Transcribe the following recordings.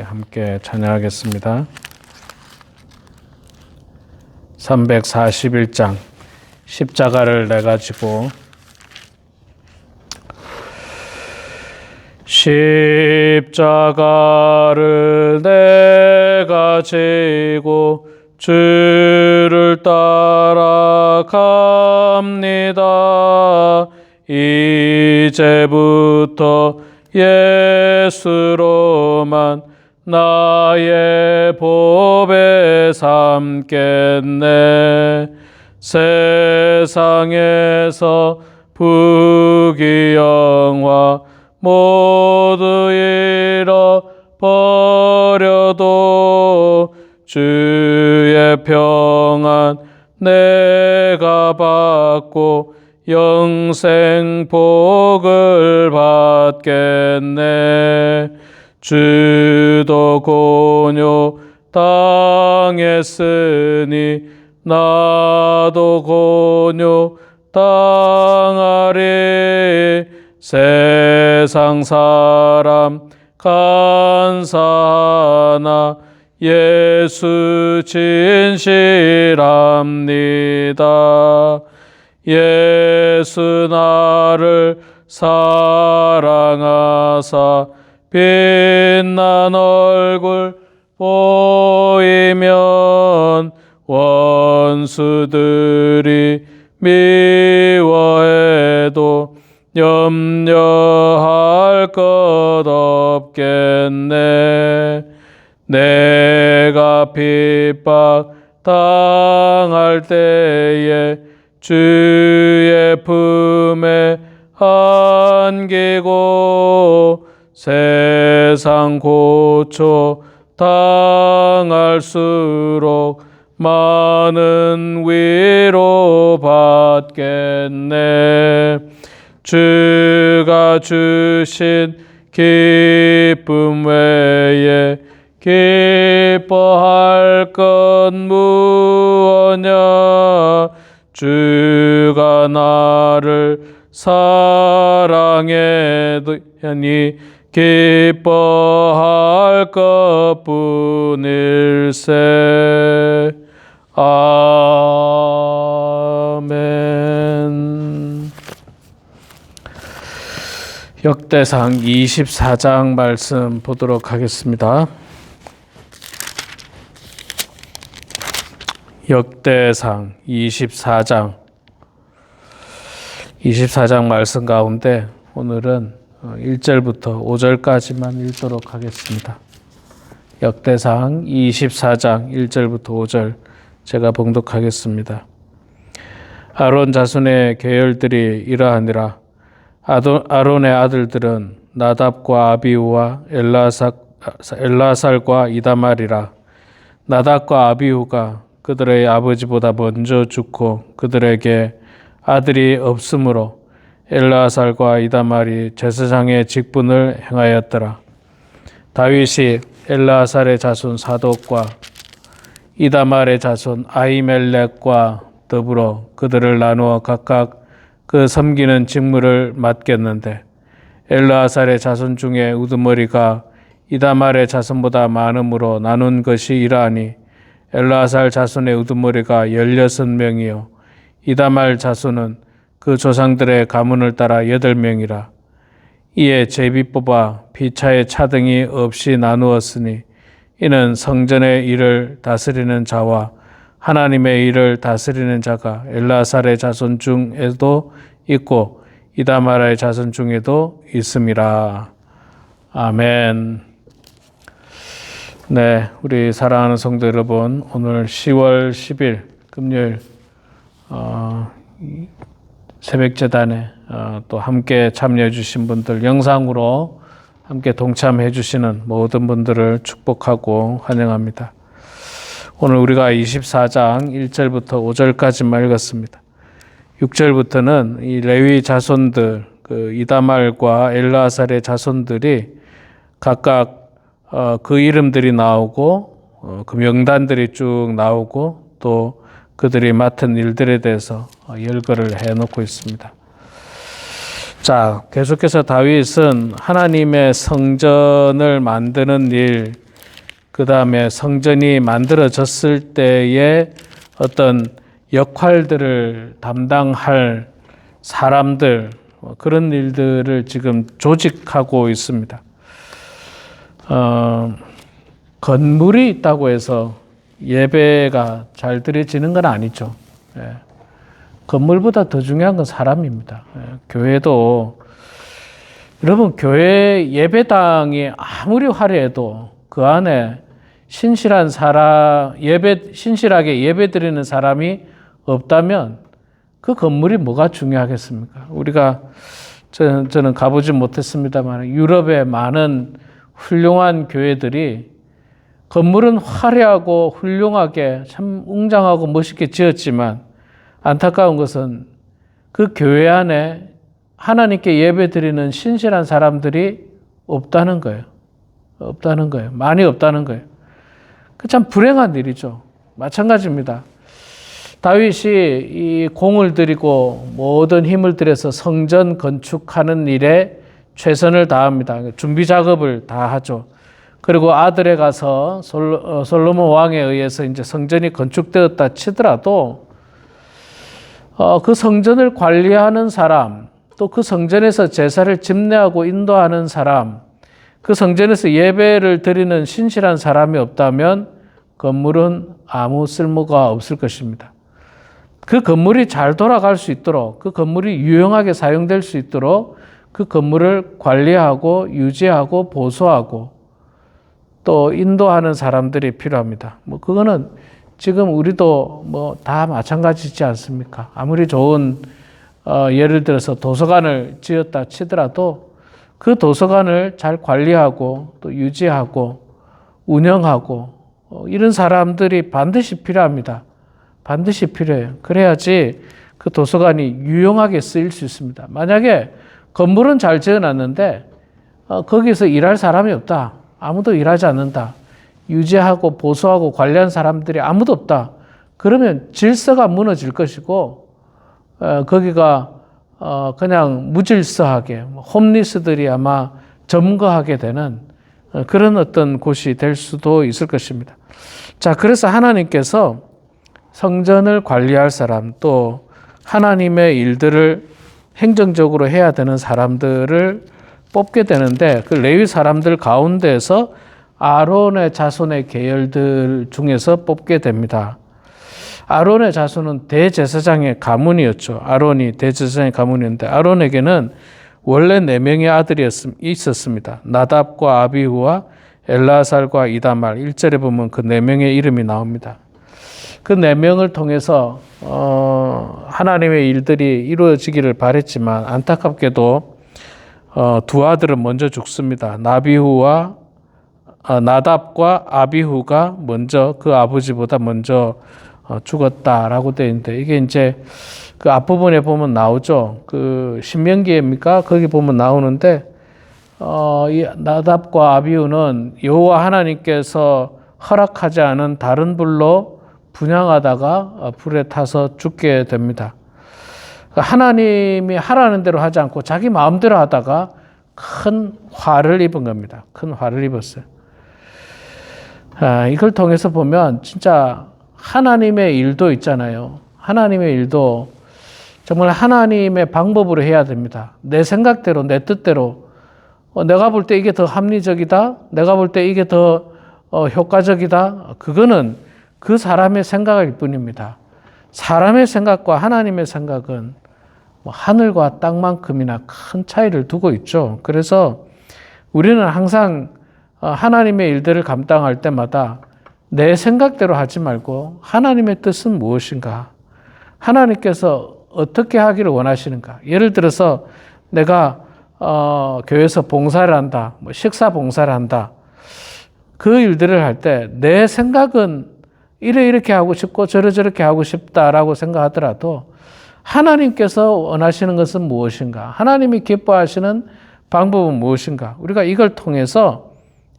함께 찬양하겠습니다. 341장 십자가를 내 가 지고 십자가를 내 가 지고 주를 따라갑니다. 이제부터 예수로만 나의 보배 삼겠네. 세상에서 부귀영화 모두 잃어버려도 주의 평안 내가 받고 영생 복을 받겠네. 주도 고뇨 당했으니 나도 고뇨 당하리 세상 사람 간사하나 예수 진실합니다. 예수 나를 사랑하사 빛난 얼굴 보이면 원수들이 미워해도 염려할 것 없겠네. 내가 핍박 당할 때에 주의 품에 안기고 세상 고초 당할수록 많은 위로 받겠네. 주가 주신 기쁨 외에 기뻐할 것 무엇냐 주가 나를 사랑해더니 기뻐할 것뿐일세. 아멘. 역대상 24장 말씀 보도록 하겠습니다. 역대상 24장. 24장 말씀 가운데 오늘은 1절부터 5절까지만 읽도록 하겠습니다. 역대상 24장 1절부터 5절 제가 봉독하겠습니다. 아론 자손의 계열들이 이러하니라 아론의 아들들은 나답과 아비우와 엘라살과 이다말이라 나답과 아비우가 그들의 아버지보다 먼저 죽고 그들에게 아들이 없으므로 엘라살과 이다말이 제사장의 직분을 행하였더라. 다윗이 엘라살의 자손 사독과 이다말의 자손 아이멜렉과 더불어 그들을 나누어 각각 그 섬기는 직무를 맡겼는데 엘라살의 자손 중에 우두머리가 이다말의 자손보다 많음으로 나눈 것이 이러하니 엘라살 자손의 우두머리가 열여섯 명이요 이다말 자손은 그 조상들의 가문을 따라 여덟 명이라 이에 제비 뽑아 피차의 차등이 없이 나누었으니 이는 성전의 일을 다스리는 자와 하나님의 일을 다스리는 자가 엘라살의 자손 중에도 있고 이다마라의 자손 중에도 있음이라. 아멘. 네, 우리 사랑하는 성도 여러분, 오늘 10월 10일 금요일 어, 이 새벽 재단에 어, 또 함께 참여해 주신 분들 영상으로 함께 동참해 주시는 모든 분들을 축복하고 환영합니다. 오늘 우리가 24장 1절부터 5절까지만 읽었습니다. 6절부터는 이 레위 자손들 그 이다말과 엘라살의 자손들이 각각 어, 그 이름들이 나오고 어, 그 명단들이 쭉 나오고 또 그들이 맡은 일들에 대해서 어, 열거를 해놓고 있습니다. 자, 계속해서 다윗은 하나님의 성전을 만드는 일, 그 다음에 성전이 만들어졌을 때의 어떤 역할들을 담당할 사람들, 뭐 그런 일들을 지금 조직하고 있습니다. 어, 건물이 있다고 해서 예배가 잘 드려지는 건 아니죠. 예. 건물보다 더 중요한 건 사람입니다. 예. 교회도 여러분 교회 예배당이 아무리 화려해도 그 안에 신실한 사람 예배 신실하게 예배 드리는 사람이 없다면 그 건물이 뭐가 중요하겠습니까? 우리가 저는, 저는 가보지 못했습니다만 유럽의 많은 훌륭한 교회들이 건물은 화려하고 훌륭하게 참 웅장하고 멋있게 지었지만 안타까운 것은 그 교회 안에 하나님께 예배 드리는 신실한 사람들이 없다는 거예요. 없다는 거예요. 많이 없다는 거예요. 그 참 불행한 일이죠. 마찬가지입니다. 다윗이 이 공을 들이고 모든 힘을 들여서 성전 건축하는 일에 최선을 다합니다. 준비 작업을 다 하죠. 그리고 아들에 가서 솔로, 솔로몬 왕에 의해서 이제 성전이 건축되었다 치더라도 어, 그 성전을 관리하는 사람, 또 그 성전에서 제사를 집례하고 인도하는 사람, 그 성전에서 예배를 드리는 신실한 사람이 없다면 건물은 아무 쓸모가 없을 것입니다. 그 건물이 잘 돌아갈 수 있도록, 그 건물이 유용하게 사용될 수 있도록 그 건물을 관리하고 유지하고 보수하고 또 인도하는 사람들이 필요합니다. 뭐 그거는 지금 우리도 뭐 다 마찬가지지 않습니까? 아무리 좋은 어, 예를 들어서 도서관을 지었다 치더라도 그 도서관을 잘 관리하고 또 유지하고 운영하고 어, 이런 사람들이 반드시 필요합니다. 반드시 필요해요. 그래야지 그 도서관이 유용하게 쓰일 수 있습니다. 만약에 건물은 잘 지어놨는데 어, 거기서 일할 사람이 없다. 아무도 일하지 않는다. 유지하고 보수하고 관리한 사람들이 아무도 없다. 그러면 질서가 무너질 것이고 어, 거기가 어, 그냥 무질서하게 홈리스들이 아마 점거하게 되는 어, 그런 어떤 곳이 될 수도 있을 것입니다. 자, 그래서 하나님께서 성전을 관리할 사람 또 하나님의 일들을 행정적으로 해야 되는 사람들을 뽑게 되는데 그 레위 사람들 가운데서 아론의 자손의 계열들 중에서 뽑게 됩니다. 아론의 자손은 대제사장의 가문이었죠. 아론이 대제사장의 가문이었는데 아론에게는 원래 네 명의 아들이 있었습니다. 나답과 아비후와 엘라살과 이다말 1절에 보면 그 네 명의 이름이 나옵니다. 그 네 명을 통해서 어, 하나님의 일들이 이루어지기를 바랬지만 안타깝게도 어, 두 아들은 먼저 죽습니다. 나비후와 어, 나답과 아비후가 먼저 그 아버지보다 먼저 어, 죽었다라고 되어 있는데 이게 이제 그 앞부분에 보면 나오죠. 그 신명기입니까? 거기 보면 나오는데 어, 이 나답과 아비후는 여호와 하나님께서 허락하지 않은 다른 불로 분양하다가 어, 불에 타서 죽게 됩니다. 하나님이 하라는 대로 하지 않고 자기 마음대로 하다가 큰 화를 입은 겁니다. 큰 화를 입었어요. 아, 이걸 통해서 보면 진짜 하나님의 일도 있잖아요. 하나님의 일도 정말 하나님의 방법으로 해야 됩니다. 내 생각대로, 내 뜻대로. 어, 내가 볼 때 이게 더 합리적이다. 내가 볼 때 이게 더 어, 효과적이다? 그거는 그 사람의 생각일 뿐입니다. 사람의 생각과 하나님의 생각은 뭐 하늘과 땅만큼이나 큰 차이를 두고 있죠. 그래서 우리는 항상 어, 하나님의 일들을 감당할 때마다 내 생각대로 하지 말고 하나님의 뜻은 무엇인가? 하나님께서 어떻게 하기를 원하시는가? 예를 들어서 내가 어, 교회에서 봉사를 한다, 뭐 식사 봉사를 한다. 그 일들을 할 때 내 생각은 이래 이렇게 하고 싶고 저래 저렇게 하고 싶다라고 생각하더라도 하나님께서 원하시는 것은 무엇인가? 하나님이 기뻐하시는 방법은 무엇인가? 우리가 이걸 통해서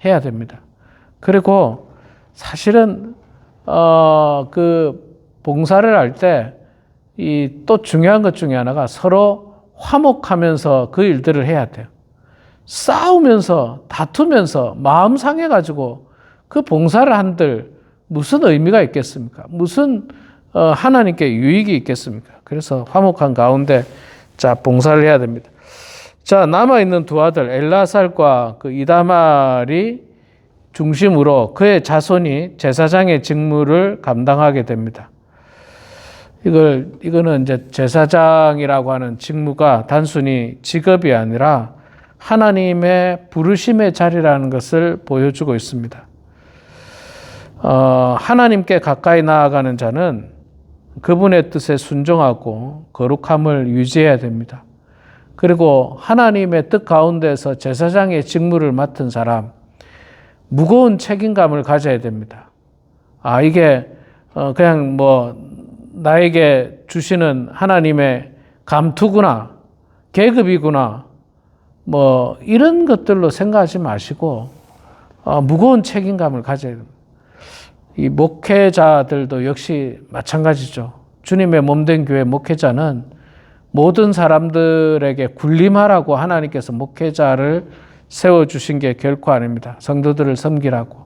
해야 됩니다. 그리고 사실은 어 그 봉사를 할 때 이 또 중요한 것 중에 하나가 서로 화목하면서 그 일들을 해야 돼요. 싸우면서 다투면서 마음 상해 가지고 그 봉사를 한들 무슨 의미가 있겠습니까? 무슨 어, 하나님께 유익이 있겠습니까? 그래서 화목한 가운데 자 봉사를 해야 됩니다. 자 남아 있는 두 아들 엘라살과 그 이다말이 중심으로 그의 자손이 제사장의 직무를 감당하게 됩니다. 이걸 이거는 이제 제사장이라고 하는 직무가 단순히 직업이 아니라 하나님의 부르심의 자리라는 것을 보여주고 있습니다. 어, 하나님께 가까이 나아가는 자는 그분의 뜻에 순종하고 거룩함을 유지해야 됩니다. 그리고 하나님의 뜻 가운데서 제사장의 직무를 맡은 사람, 무거운 책임감을 가져야 됩니다. 아, 이게 어, 그냥 뭐 나에게 주시는 하나님의 감투구나, 계급이구나, 뭐 이런 것들로 생각하지 마시고 어, 무거운 책임감을 가져야 됩니다. 이 목회자들도 역시 마찬가지죠. 주님의 몸된 교회 목회자는 모든 사람들에게 군림하라고 하나님께서 목회자를 세워주신 게 결코 아닙니다. 성도들을 섬기라고.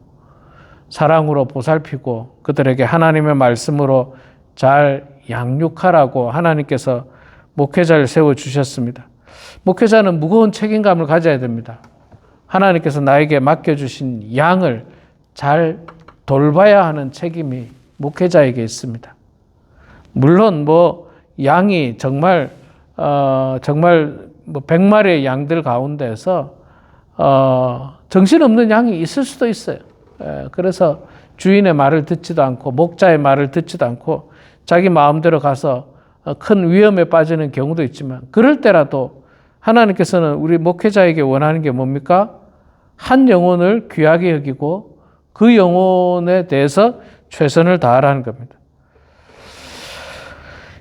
사랑으로 보살피고 그들에게 하나님의 말씀으로 잘 양육하라고 하나님께서 목회자를 세워주셨습니다. 목회자는 무거운 책임감을 가져야 됩니다. 하나님께서 나에게 맡겨주신 양을 잘 돌봐야 하는 책임이 목회자에게 있습니다. 물론 뭐 양이 정말 어 정말 뭐 100마리의 양들 가운데서 어 정신없는 양이 있을 수도 있어요. 예, 그래서 주인의 말을 듣지도 않고 목자의 말을 듣지도 않고 자기 마음대로 가서 큰 위험에 빠지는 경우도 있지만 그럴 때라도 하나님께서는 우리 목회자에게 원하는 게 뭡니까? 한 영혼을 귀하게 여기고 그 영혼에 대해서 최선을 다하라는 겁니다.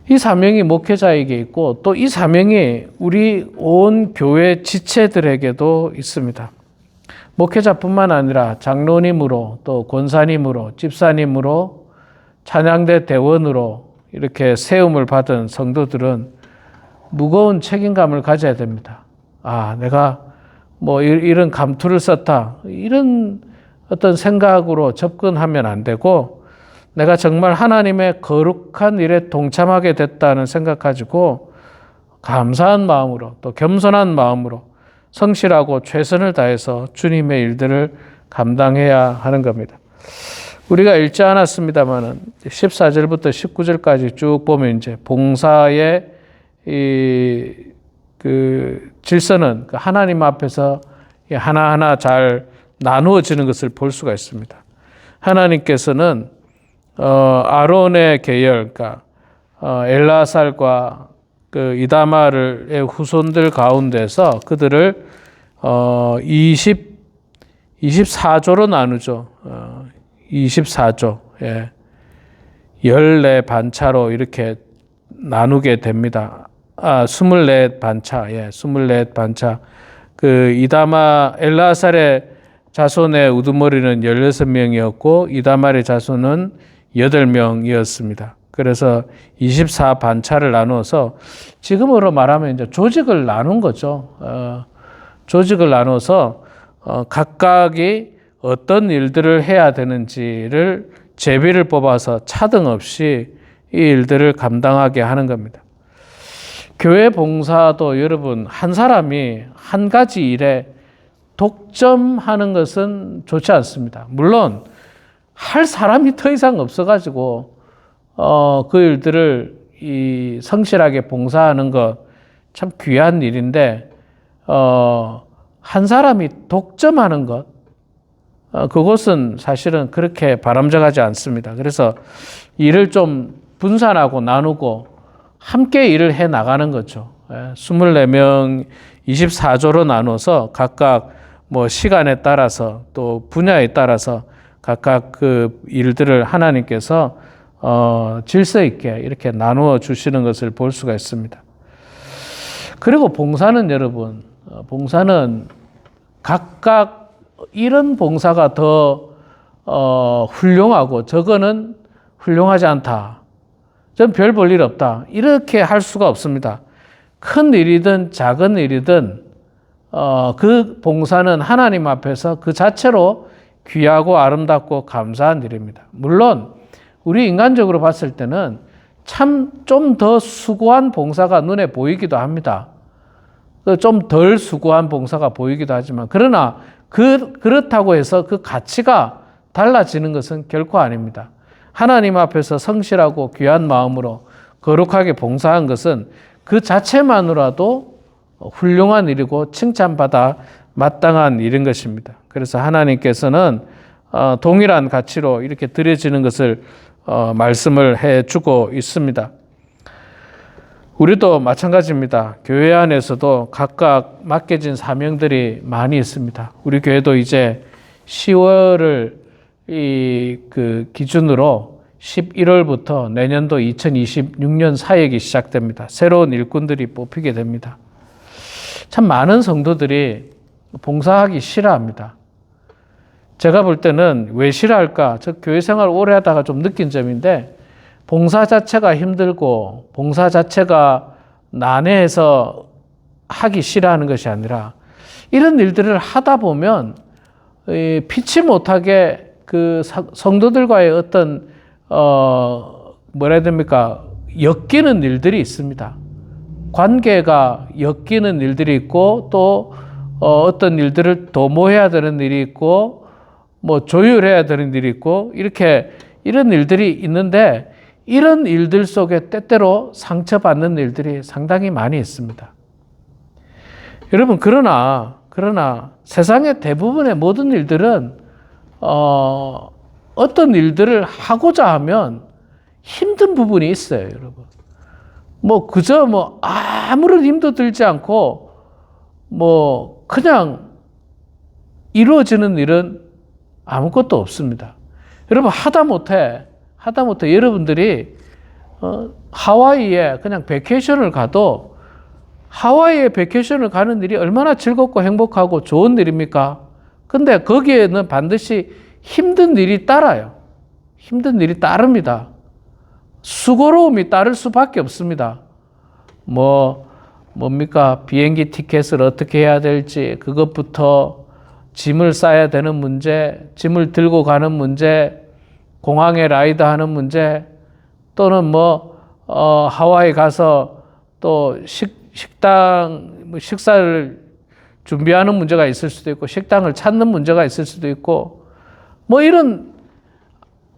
이 사명이 목회자에게 있고 또 이 사명이 우리 온 교회 지체들에게도 있습니다. 목회자뿐만 아니라 장로님으로 또 권사님으로 집사님으로 찬양대 대원으로 이렇게 세움을 받은 성도들은 무거운 책임감을 가져야 됩니다. 아, 내가 뭐 이런 감투를 썼다. 이런 어떤 생각으로 접근하면 안 되고 내가 정말 하나님의 거룩한 일에 동참하게 됐다는 생각 가지고 감사한 마음으로 또 겸손한 마음으로 성실하고 최선을 다해서 주님의 일들을 감당해야 하는 겁니다. 우리가 읽지 않았습니다만은 14절부터 19절까지 쭉 보면 이제 봉사의 이 그 질서는 그 하나님 앞에서 하나하나 잘 나누어지는 것을 볼 수가 있습니다. 하나님께서는 어, 아론의 계열, 그러니까 어, 엘라살과 그 이다마르의 후손들 가운데서 그들을 어, 20 24조로 나누죠. 어, 24조. 예. 14 반차로 이렇게 나누게 됩니다. 아, 24 반차. 예, 24 반차. 그 이다마 엘라살의 자손의 우두머리는 16명이었고 이다말의 자손은 8명이었습니다. 그래서 24 반차를 나누어서 지금으로 말하면 이제 조직을 나눈 거죠. 어, 조직을 나눠서 어, 각각이 어떤 일들을 해야 되는지를 제비를 뽑아서 차등 없이 이 일들을 감당하게 하는 겁니다. 교회 봉사도 여러분 한 사람이 한 가지 일에 독점하는 것은 좋지 않습니다. 물론 할 사람이 더 이상 없어가지고 어, 그 일들을 이 성실하게 봉사하는 것 참 귀한 일인데 어, 한 사람이 독점하는 것 어, 그것은 사실은 그렇게 바람직하지 않습니다. 그래서 일을 좀 분산하고 나누고 함께 일을 해 나가는 거죠. 예, 24명 24조로 나눠서 각각 뭐 시간에 따라서 또 분야에 따라서 각각 그 일들을 하나님께서 어, 질서 있게 이렇게 나누어 주시는 것을 볼 수가 있습니다. 그리고 봉사는 여러분, 어, 봉사는 각각 이런 봉사가 더 어, 훌륭하고 저거는 훌륭하지 않다. 전 별 볼 일 없다. 이렇게 할 수가 없습니다. 큰 일이든 작은 일이든 어, 그 봉사는 하나님 앞에서 그 자체로 귀하고 아름답고 감사한 일입니다. 물론 우리 인간적으로 봤을 때는 참 좀 더 수고한 봉사가 눈에 보이기도 합니다. 그좀덜 수고한 봉사가 보이기도 하지만 그러나 그 그렇다고 해서 그 가치가 달라지는 것은 결코 아닙니다. 하나님 앞에서 성실하고 귀한 마음으로 거룩하게 봉사한 것은 그 자체만으로도 훌륭한 일이고 칭찬받아 마땅한 일인 것입니다. 그래서 하나님께서는 어, 동일한 가치로 이렇게 드려지는 것을 어, 말씀을 해 주고 있습니다. 우리도 마찬가지입니다. 교회 안에서도 각각 맡겨진 사명들이 많이 있습니다. 우리 교회도 이제 10월을 이 그 기준으로 11월부터 내년도 2026년 사역이 시작됩니다. 새로운 일꾼들이 뽑히게 됩니다. 참 많은 성도들이 봉사하기 싫어합니다. 제가 볼 때는 왜 싫어할까? 저 교회 생활 오래 하다가 좀 느낀 점인데 봉사 자체가 힘들고 봉사 자체가 난해해서 하기 싫어하는 것이 아니라 이런 일들을 하다 보면 피치 못하게 그 성도들과의 어떤 어 뭐라 해야 됩니까 엮이는 일들이 있습니다. 관계가 엮이는 일들이 있고 또 어, 어떤 일들을 도모해야 되는 일이 있고 뭐 조율해야 되는 일이 있고 이렇게 이런 일들이 있는데 이런 일들 속에 때때로 상처받는 일들이 상당히 많이 있습니다. 여러분 그러나 그러나 세상의 대부분의 모든 일들은 어, 어떤 일들을 하고자 하면 힘든 부분이 있어요, 여러분. 뭐, 그저 뭐, 아무런 힘도 들지 않고, 뭐, 그냥 이루어지는 일은 아무것도 없습니다. 여러분, 하다 못해, 하다 못해 여러분들이, 어, 하와이에 그냥 베케이션을 가도 하와이에 베케이션을 가는 일이 얼마나 즐겁고 행복하고 좋은 일입니까? 근데 거기에는 반드시 힘든 일이 따라요. 힘든 일이 따릅니다. 수고로움이 따를 수밖에 없습니다. 뭐, 뭡니까? 비행기 티켓을 어떻게 해야 될지, 그것부터 짐을 싸야 되는 문제, 짐을 들고 가는 문제, 공항에 라이드 하는 문제, 또는 뭐, 어, 하와이 가서 또 식, 식당, 뭐 식사를 준비하는 문제가 있을 수도 있고 식당을 찾는 문제가 있을 수도 있고 뭐 이런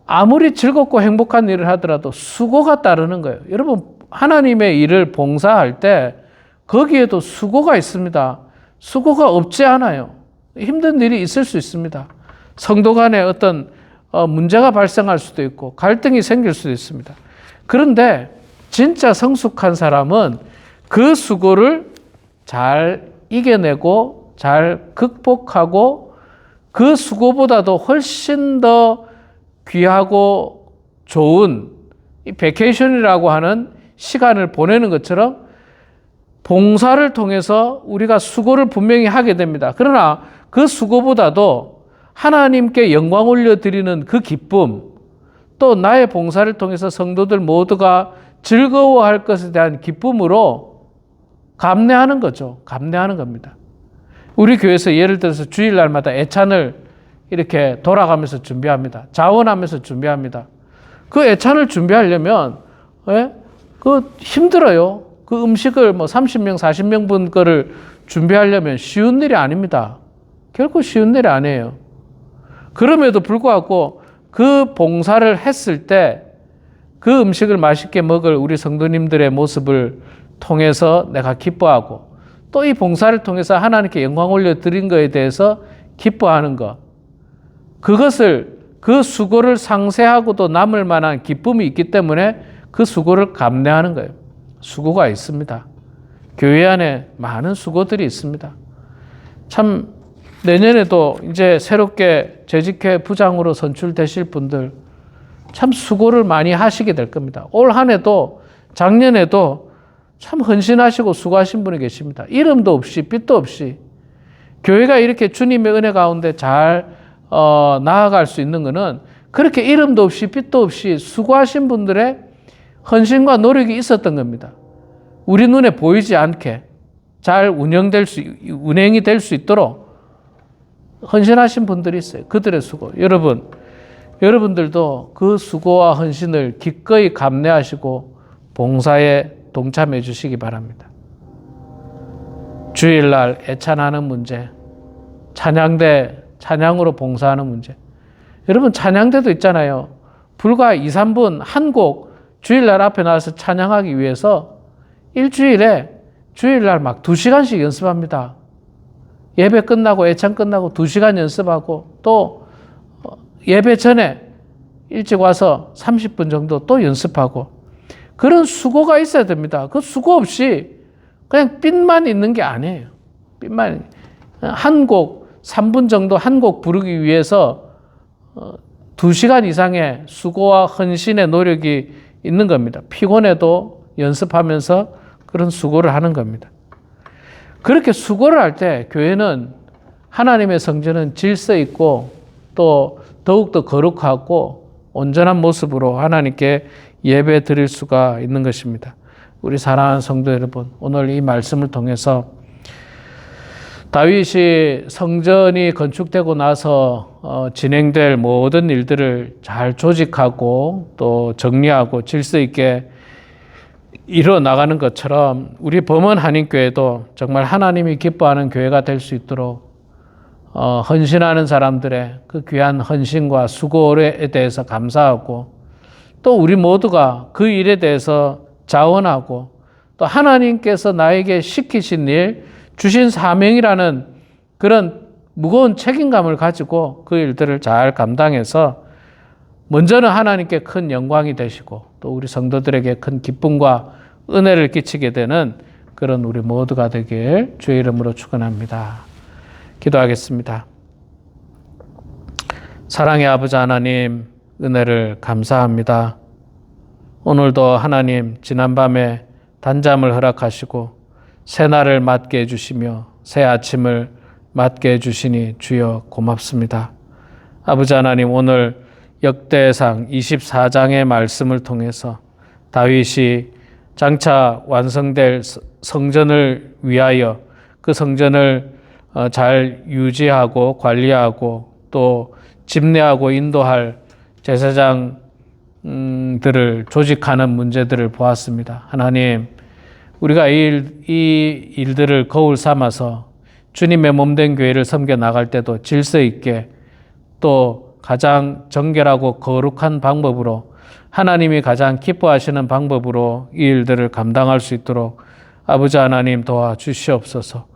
아무리 즐겁고 행복한 일을 하더라도 수고가 따르는 거예요. 여러분 하나님의 일을 봉사할 때 거기에도 수고가 있습니다. 수고가 없지 않아요. 힘든 일이 있을 수 있습니다. 성도 간에 어떤 어, 문제가 발생할 수도 있고 갈등이 생길 수도 있습니다. 그런데 진짜 성숙한 사람은 그 수고를 잘 이겨내고 잘 극복하고 그 수고보다도 훨씬 더 귀하고 좋은 이 베케이션이라고 하는 시간을 보내는 것처럼 봉사를 통해서 우리가 수고를 분명히 하게 됩니다. 그러나 그 수고보다도 하나님께 영광 올려드리는 그 기쁨, 또 나의 봉사를 통해서 성도들 모두가 즐거워할 것에 대한 기쁨으로 감내하는 거죠. 감내하는 겁니다. 우리 교회에서 예를 들어서 주일날마다 애찬을 이렇게 돌아가면서 준비합니다. 자원하면서 준비합니다. 그 애찬을 준비하려면, 예? 그 힘들어요. 그 음식을 뭐 30명, 40명 분 거를 준비하려면 쉬운 일이 아닙니다. 결코 쉬운 일이 아니에요. 그럼에도 불구하고 그 봉사를 했을 때 그 음식을 맛있게 먹을 우리 성도님들의 모습을 통해서 내가 기뻐하고 또 이 봉사를 통해서 하나님께 영광 올려 드린 것에 대해서 기뻐하는 것. 그것을 그 수고를 상세하고도 남을 만한 기쁨이 있기 때문에 그 수고를 감내하는 거예요. 수고가 있습니다. 교회 안에 많은 수고들이 있습니다. 참 내년에도 이제 새롭게 재직회 부장으로 선출되실 분들 참 수고를 많이 하시게 될 겁니다. 올 한 해도 작년에도 참 헌신하시고 수고하신 분이 계십니다. 이름도 없이 빛도 없이 교회가 이렇게 주님의 은혜 가운데 잘 어, 나아갈 수 있는 것은 그렇게 이름도 없이 빛도 없이 수고하신 분들의 헌신과 노력이 있었던 겁니다. 우리 눈에 보이지 않게 잘 운영될 수 운행이 될 수 있도록 헌신하신 분들이 있어요. 그들의 수고. 여러분, 여러분들도 그 수고와 헌신을 기꺼이 감내하시고 봉사에 동참해 주시기 바랍니다. 주일날 애찬하는 문제, 찬양대 찬양으로 봉사하는 문제. 여러분 찬양대도 있잖아요. 불과 2, 3분 한 곡 주일날 앞에 나와서 찬양하기 위해서 일주일에 주일날 막 2시간씩 연습합니다. 예배 끝나고 애창 끝나고 2시간 연습하고 또 어, 예배 전에 일찍 와서 30분 정도 또 연습하고 그런 수고가 있어야 됩니다. 그 수고 없이 그냥 삔만 있는 게 아니에요. 삔만 한 곡 3분 정도 한 곡 부르기 위해서 2시간 이상의 수고와 헌신의 노력이 있는 겁니다. 피곤해도 연습하면서 그런 수고를 하는 겁니다. 그렇게 수고를 할 때 교회는 하나님의 성전은 질서 있고 또 더욱더 거룩하고 온전한 모습으로 하나님께 예배 드릴 수가 있는 것입니다. 우리 사랑하는 성도 여러분, 오늘 이 말씀을 통해서 다윗이 성전이 건축되고 나서 어, 진행될 모든 일들을 잘 조직하고 또 정리하고 질서 있게 이뤄 나가는 것처럼 우리 범원 한인교회도 정말 하나님이 기뻐하는 교회가 될 수 있도록 어, 헌신하는 사람들의 그 귀한 헌신과 수고에 대해서 감사하고 또 우리 모두가 그 일에 대해서 자원하고 또 하나님께서 나에게 시키신 일, 주신 사명이라는 그런 무거운 책임감을 가지고 그 일들을 잘 감당해서 먼저는 하나님께 큰 영광이 되시고 또 우리 성도들에게 큰 기쁨과 은혜를 끼치게 되는 그런 우리 모두가 되길 주의 이름으로 축원합니다. 기도하겠습니다. 사랑의 아버지 하나님 은혜를 감사합니다. 오늘도 하나님 지난밤에 단잠을 허락하시고 새날을 맞게 해주시며 새 아침을 맞게 해주시니 주여 고맙습니다. 아버지 하나님 오늘 역대상 24장의 말씀을 통해서 다윗이 장차 완성될 성전을 위하여 그 성전을 어, 잘 유지하고 관리하고 또 집례하고 인도할 제사장들을 조직하는 문제들을 보았습니다. 하나님, 우리가 이, 일, 이 일들을 거울 삼아서 주님의 몸된 교회를 섬겨 나갈 때도 질서 있게 또 가장 정결하고 거룩한 방법으로 하나님이 가장 기뻐하시는 방법으로 이 일들을 감당할 수 있도록 아버지 하나님 도와 주시옵소서.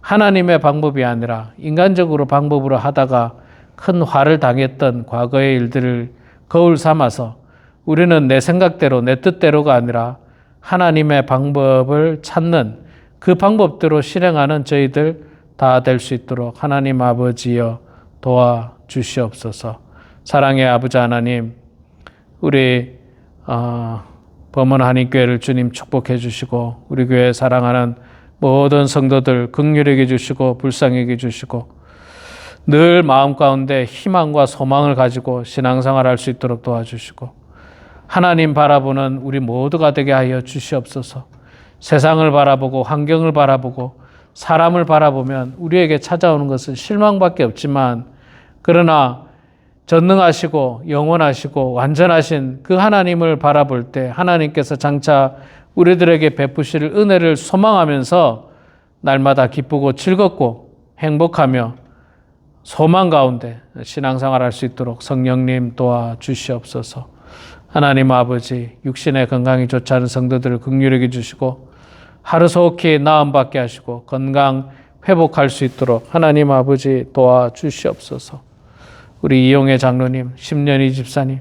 하나님의 방법이 아니라 인간적으로 방법으로 하다가 큰 화를 당했던 과거의 일들을 거울 삼아서 우리는 내 생각대로 내 뜻대로가 아니라 하나님의 방법을 찾는 그 방법대로 실행하는 저희들 다 될 수 있도록 하나님 아버지여 도와 주시옵소서. 사랑의 아버지 하나님, 우리 어, 범원 한인교회를 주님 축복해 주시고 우리 교회 사랑하는 모든 성도들 극률하게 주시고 불쌍하게 주시고 늘 마음 가운데 희망과 소망을 가지고 신앙생활 할 수 있도록 도와주시고 하나님 바라보는 우리 모두가 되게 하여 주시옵소서. 세상을 바라보고 환경을 바라보고 사람을 바라보면 우리에게 찾아오는 것은 실망밖에 없지만 그러나 전능하시고 영원하시고 완전하신 그 하나님을 바라볼 때 하나님께서 장차 우리들에게 베푸실 은혜를 소망하면서 날마다 기쁘고 즐겁고 행복하며 소망 가운데 신앙생활 할 수 있도록 성령님 도와 주시옵소서. 하나님 아버지 육신의 건강이 좋지 않은 성도들을 극률하게 주시고 하루 속히 나음 받게 하시고 건강 회복할 수 있도록 하나님 아버지 도와 주시옵소서. 우리 이용의 장로님, 10년이 집사님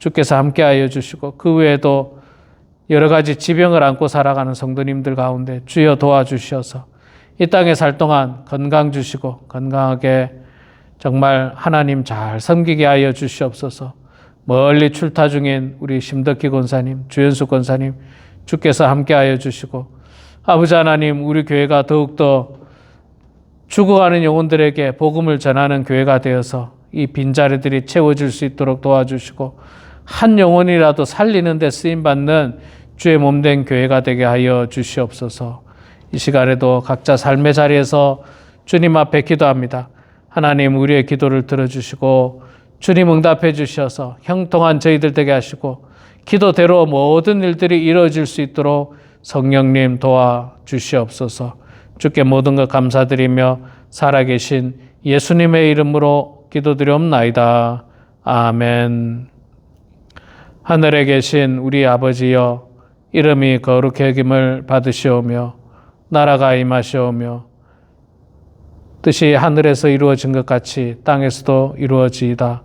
주께서 함께하여 주시고 그 외에도 여러 가지 지병을 안고 살아가는 성도님들 가운데 주여 도와주셔서 이 땅에 살 동안 건강 주시고 건강하게 정말 하나님 잘 섬기게 하여 주시옵소서. 멀리 출타 중인 우리 심덕기 권사님, 주연수 권사님 주께서 함께하여 주시고 아버지 하나님 우리 교회가 더욱더 죽어가는 영혼들에게 복음을 전하는 교회가 되어서 이 빈자리들이 채워질 수 있도록 도와주시고 한 영혼이라도 살리는 데 쓰임 받는 주의 몸된 교회가 되게 하여 주시옵소서. 이 시간에도 각자 삶의 자리에서 주님 앞에 기도합니다. 하나님 우리의 기도를 들어주시고 주님 응답해 주셔서 형통한 저희들 되게 하시고 기도대로 모든 일들이 이루어질 수 있도록 성령님 도와 주시옵소서. 주께 모든 것 감사드리며 살아계신 예수님의 이름으로 기도드리옵나이다. 아멘. 하늘에 계신 우리 아버지여 이름이 거룩히 여김을 받으시오며 나라가 임하시오며 뜻이 하늘에서 이루어진 것 같이 땅에서도 이루어지이다.